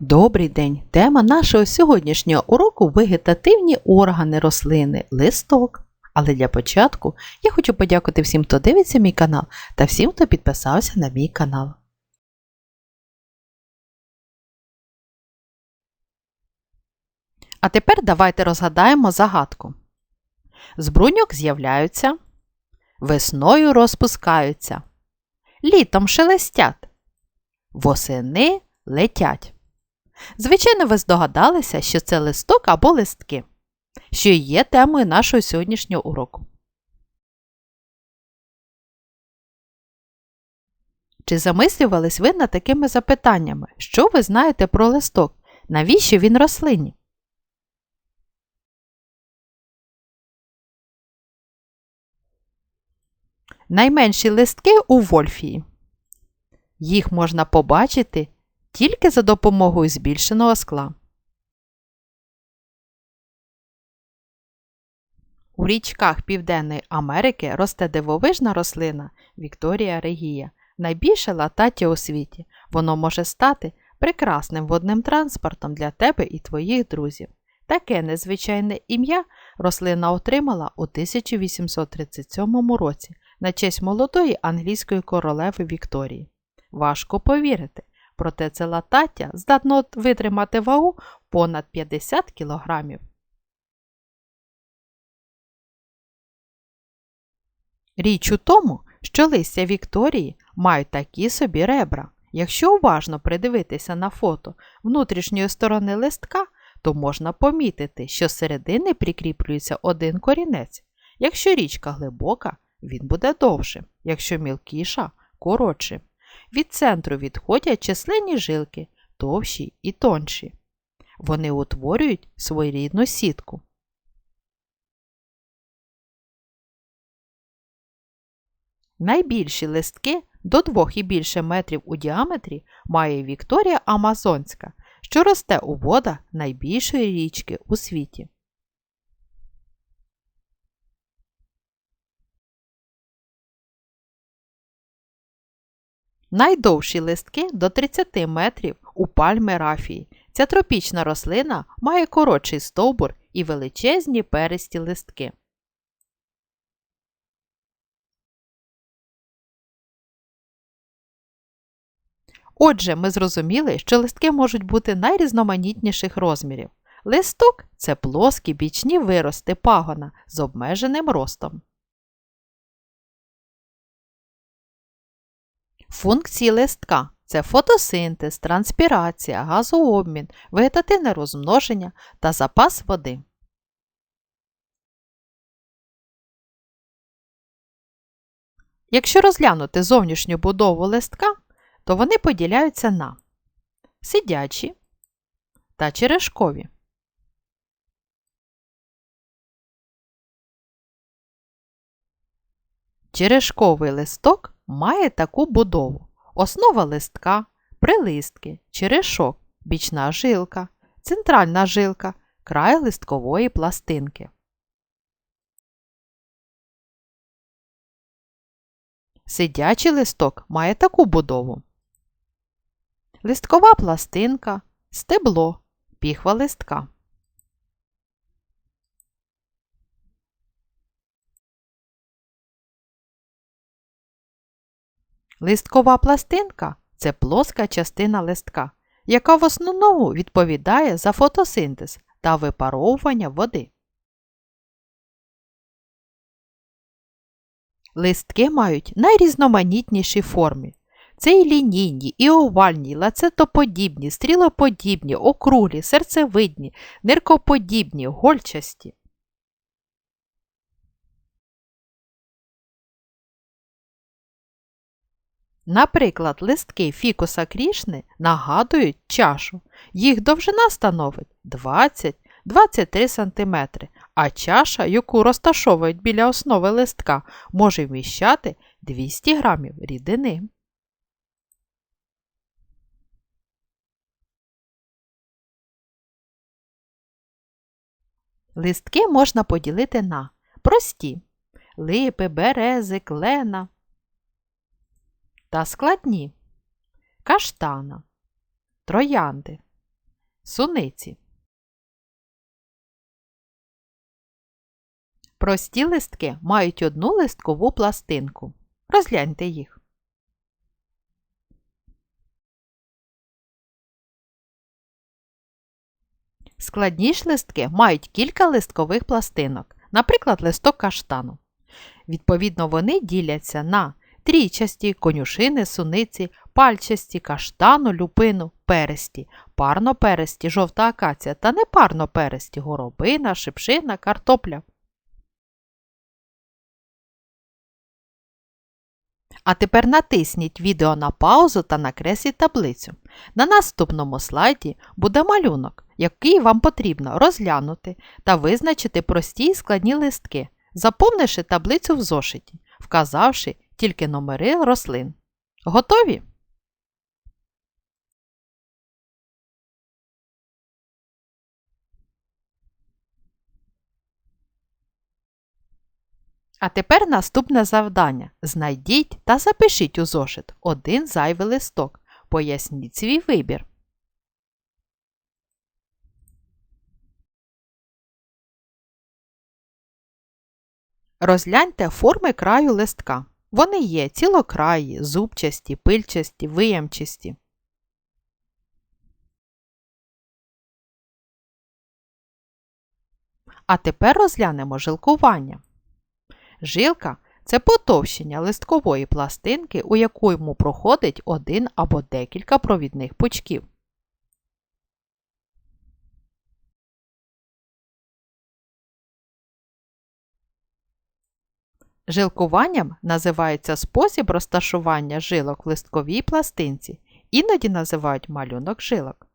Добрий день! Тема нашого сьогоднішнього уроку вегетативні органи рослини, листок. Але для початку я хочу подякувати всім, хто дивиться мій канал та всім, хто підписався на мій канал. А тепер давайте розгадаємо загадку. З бруньок з'являються, весною розпускаються, літом шелестять, восени летять. Звичайно, ви здогадалися, що це листок або листки, що є темою нашого сьогоднішнього уроку. Чи замислювались ви над такими запитаннями? Що ви знаєте про листок? Навіщо він рослині? Найменші листки у вольфії. Їх можна побачити тільки за допомогою збільшеного скла. У річках Південної Америки росте дивовижна рослина Вікторія Регія, найбільше латаття у світі. Воно може стати прекрасним водним транспортом для тебе і твоїх друзів. Таке незвичайне ім'я рослина отримала у 1837 році на честь молодої англійської королеви Вікторії. Важко повірити, проте це латаття здатно витримати вагу понад 50 кг. Річ у тому, що листя Вікторії мають такі собі ребра. Якщо уважно придивитися на фото внутрішньої сторони листка, то можна помітити, що з середини прикріплюється один корінець. Якщо річка глибока, він буде довшим, якщо мілкіша коротшим. Від центру відходять численні жилки, товщі і тонші. Вони утворюють своєрідну сітку. Найбільші листки до 2 і більше метрів у діаметрі має Вікторія Амазонська, що росте у водах найбільшої річки у світі. Найдовші листки до 30 метрів у пальми рафії. Ця тропічна рослина має коротший стовбур і величезні перисті листки. Отже, ми зрозуміли, що листки можуть бути найрізноманітніших розмірів. Листок це плоскі бічні вирости пагона з обмеженим ростом. Функції листка це фотосинтез, транспірація, газообмін, вегетативне розмноження та запас води. Якщо розглянути зовнішню будову листка, то вони поділяються на сидячі та черешкові. Черешковий листок має таку будову. Основа листка, прилистки, черешок, бічна жилка, центральна жилка, край листкової пластинки. Сидячий листок має таку будову. Листкова пластинка, стебло, піхва листка. Листкова пластинка це плоска частина листка, яка в основному відповідає за фотосинтез та випаровування води. Листки мають найрізноманітніші форми. Це і лінійні, і овальні, лацетоподібні, стрілоподібні, округлі, серцевидні, ниркоподібні, гольчасті. Наприклад, листки фікуса крішни нагадують чашу. Їх довжина становить 20-23 см, а чаша, яку розташовують біля основи листка, може вміщати 200 г рідини. Листки можна поділити на прості липи, берези, клена та складні каштана, троянди, Суниці. Прості листки мають одну листкову пластинку. Розгляньте їх. Складні ж листки мають кілька листкових пластинок, наприклад, листок каштану. Відповідно, вони діляться на трійчасті, конюшини, суниці, пальчасті, каштану, люпину, пересті, парнопересті, жовта акація та непарнопересті, горобина, шипшина, картопля. А тепер натисніть відео на паузу та накресліть таблицю. На наступному слайді буде малюнок, який вам потрібно розглянути та визначити прості і складні листки, заповнивши таблицю в зошиті, вказавши тільки номери рослин. Готові? А тепер наступне завдання. Знайдіть та запишіть у зошит один зайвий листок. Поясніть свій вибір. Розгляньте форми краю листка. Вони є цілокраї, зубчасті, пильчасті, виямчасті. А тепер розглянемо жилкування. Жилка це потовщення листкової пластинки, у якому проходить один або декілька провідних пучків. Жилкуванням називається спосіб розташування жилок в листковій пластинці, іноді називають малюнок жилок.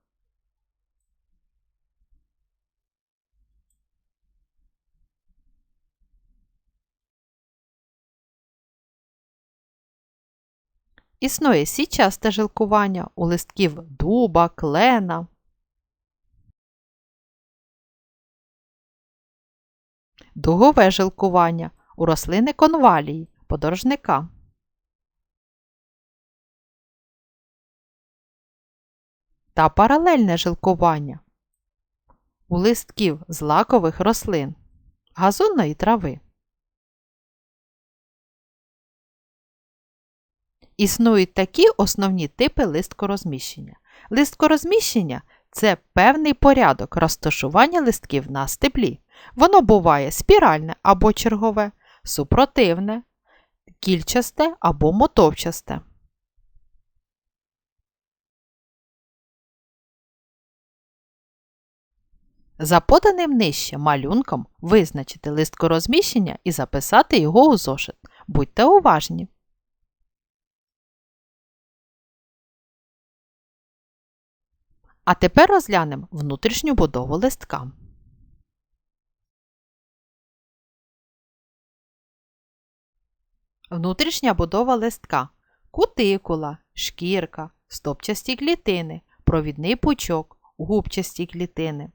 Існує січасте жилкування у листків дуба, клена. Дугове жилкування у рослини конвалії, подорожника. Та паралельне жилкування у листків злакових рослин, газонної трави. Існують такі основні типи листкорозміщення. Листкорозміщення це певний порядок розташування листків на стеблі. Воно буває спіральне або чергове, супротивне, кільчасте або мотовчасте. За поданим нижче малюнком визначити листкорозміщення і записати його у зошит. Будьте уважні! А тепер розглянемо внутрішню будову листка. Внутрішня будова листка кутикула, шкірка, стопчасті клітини, провідний пучок, губчасті клітини.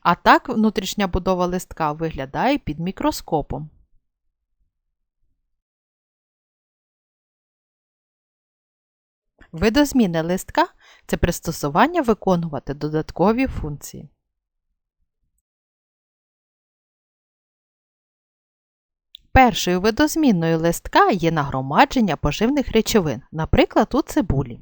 А так внутрішня будова листка виглядає під мікроскопом. Видозміни листка це пристосування виконувати додаткові функції. Першою видозмінною листка є нагромадження поживних речовин, наприклад, у цибулі.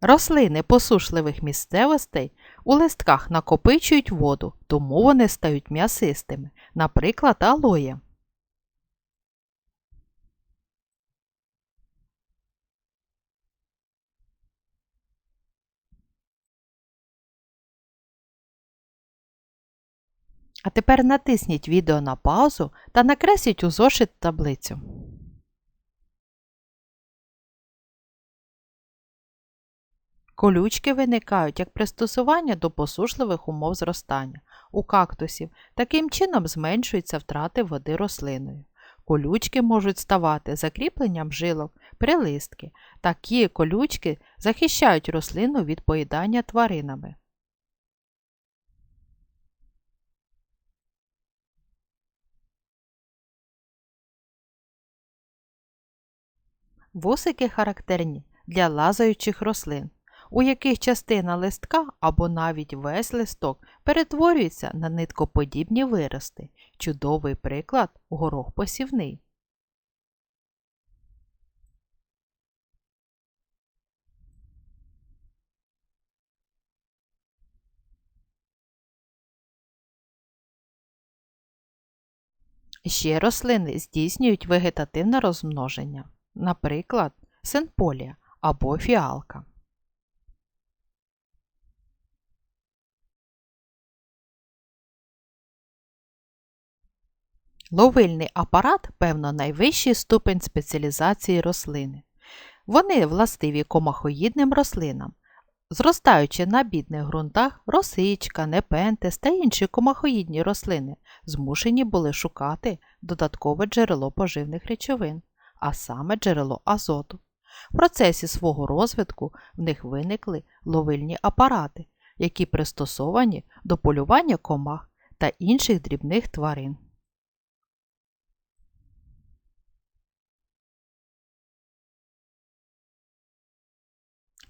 Рослини посушливих місцевостей у листках накопичують воду, тому вони стають м'ясистими, наприклад, алоє. А тепер натисніть відео на паузу та накресліть у зошит таблицю. Колючки виникають як пристосування до посушливих умов зростання. У кактусів таким чином зменшуються втрати води рослиною. Колючки можуть ставати закріпленням жилок, прилистки. Такі колючки захищають рослину від поїдання тваринами. Вусики характерні для лазаючих рослин, у яких частина листка або навіть весь листок перетворюється на ниткоподібні вирости. Чудовий приклад горох посівний. Ще рослини здійснюють вегетативне розмноження, наприклад, синполія або фіалка. Ловильний апарат, певно, найвищий ступень спеціалізації рослини. Вони властиві комахоїдним рослинам. Зростаючи на бідних ґрунтах, росичка, непентес та інші комахоїдні рослини змушені були шукати додаткове джерело поживних речовин, а саме джерело азоту. В процесі свого розвитку в них виникли ловильні апарати, які пристосовані до полювання комах та інших дрібних тварин.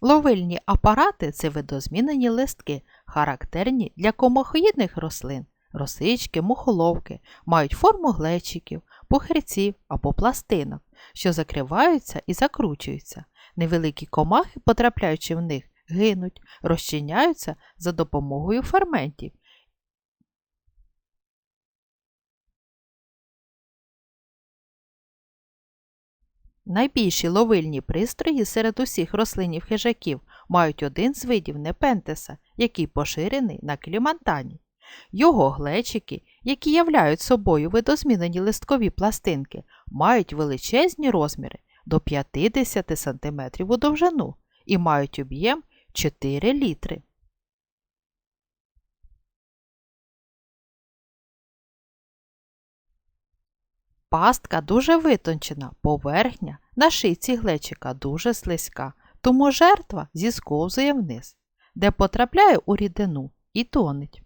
Ловильні апарати це видозмінені листки, характерні для комахоїдних рослин. Росички, мухоловки мають форму глечиків, пухирців або пластинок, що закриваються і закручуються. Невеликі комахи, потрапляючи в них, гинуть, розчиняються за допомогою ферментів Найбільші ловильні пристрої серед усіх рослинів хижаків мають один з видів непентеса, який поширений на клімантані. Його глечики, які являють собою видозмінені листкові пластинки, мають величезні розміри до 50 см у довжину і мають об'єм 4 літри. Пастка дуже витончена, поверхня на шийці глечика дуже слизька, тому жертва зісковзує вниз, де потрапляє у рідину і тонеть.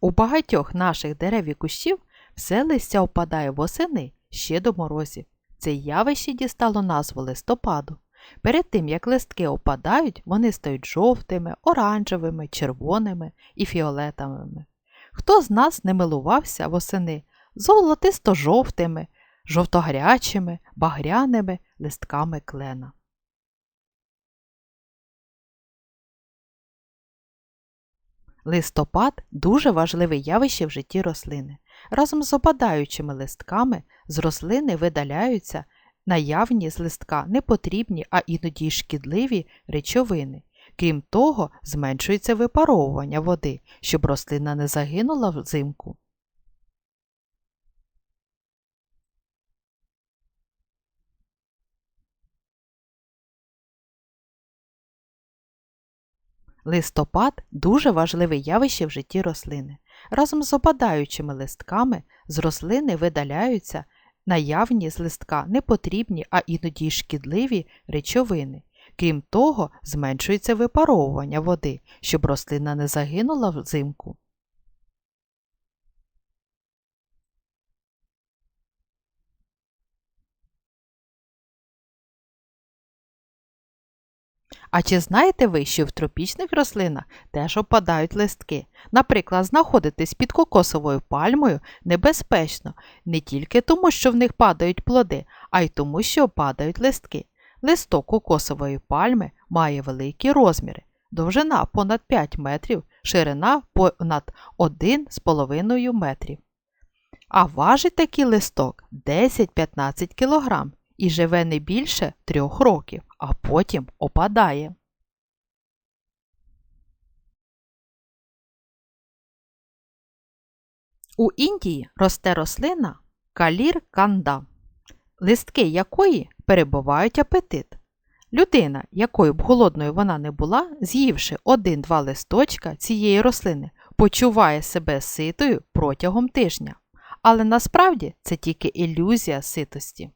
У багатьох наших дерев і кущів все листя опадає восени ще до морозів. Це явище дістало назву листопаду. Перед тим, як листки опадають, вони стають жовтими, оранжевими, червоними і фіолетовими. Хто з нас не милувався восени золотисто-жовтими, жовтогарячими, багряними листками клена? Листопад дуже важливе явище в житті рослини. Разом з опадаючими листками з рослини видаляються наявні з листка непотрібні, а іноді й шкідливі речовини. Крім того, зменшується випаровування води, щоб рослина не загинула взимку. Листопад дуже важливе явище в житті рослини. Разом з опадаючими листками з рослини видаляються наявні з листка непотрібні, а іноді й шкідливі речовини. Крім того, зменшується випаровування води, щоб рослина не загинула взимку. А чи знаєте ви, що в тропічних рослинах теж опадають листки? Наприклад, знаходитись під кокосовою пальмою небезпечно не тільки тому, що в них падають плоди, а й тому, що падають листки. Листок кокосової пальми має великі розміри, довжина понад 5 метрів, ширина понад 1,5 метрів. А важить такий листок 10-15 кг і живе не більше 3 років а потім опадає. У Індії росте рослина калір канда, листки якої перебувають апетит. Людина, якою б голодною вона не була, з'ївши один-два листочка цієї рослини, почуває себе ситою протягом тижня. Але насправді це тільки ілюзія ситості.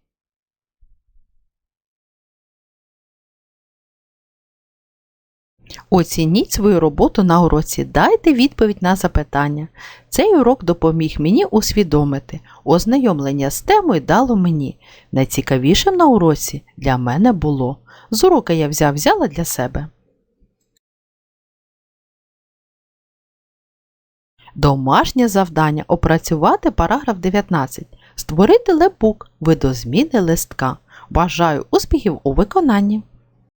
Оцініть свою роботу на уроці, дайте відповідь на запитання. Цей урок допоміг мені усвідомити. Ознайомлення з темою дало мені. Найцікавішим на уроці для мене було. З урока я взяв взяла для себе. Домашнє завдання опрацювати параграф 19. Створити лепбук, видозміни листка. Бажаю успіхів у виконанні.